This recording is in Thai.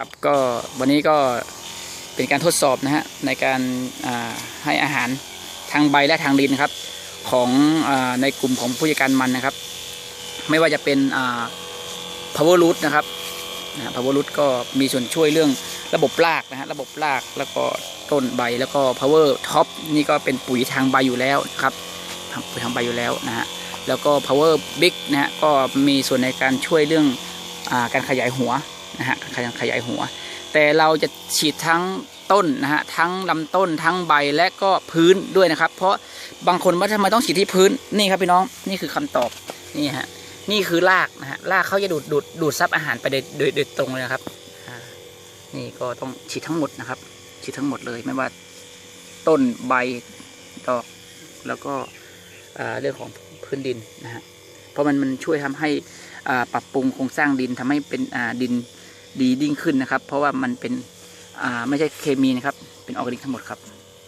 ครับก็วันนี้ก็เป็นการทดสอบนะฮะในการให้อาหารทางใบและทางดินนะครับ ของอในกลุ่มของผู้จัดการมันนะครับ ไม่ว่าจะเป็นอ่า power root นะครับนะ power root ก็มีส่วนช่วยเรื่องระบบรากนะฮะระบบรากแล้วก็ต้นใบแล้วก็ power top นี่ก็เป็นปุ๋ยทางใบอยู่แล้วนะครับปุ๋ยทางใบอยู่แล้วนะฮะแล้วก็ power big นะฮะก็มีส่วนในการช่วยเรื่องอการขยายหัว นะฮะขยายหัว แต่เราจะฉีดทั้งต้นนะฮะทั้งลำต้นทั้งใบและก็พื้นด้วยนะครับ เพราะบางคนว่าทำไมต้องฉีดที่พื้นนี่ครับพี่น้องนี่คือคำตอบนี่ฮะนี่คือรากนะฮะรากเขาจะดูดดูดดูดซับอาหารไปโดยโดยตรงเลยนะครับนี่ก็ต้องฉีดทั้งหมดนะครับ ฉีดทั้งหมดเลยไม่ว่าต้นใบดอกแล้วก็เรื่องของพื้นดินนะฮะเพราะมันมันช่วยทำให้อ่าปรับปรุงโครงสร้างดินทำให้เป็นดิน ดียิ่งขึ้นนะครับ เพราะว่ามันเป็นไม่ใช่เคมีนะครับ เป็นออร์แกนิกทั้งหมดครับ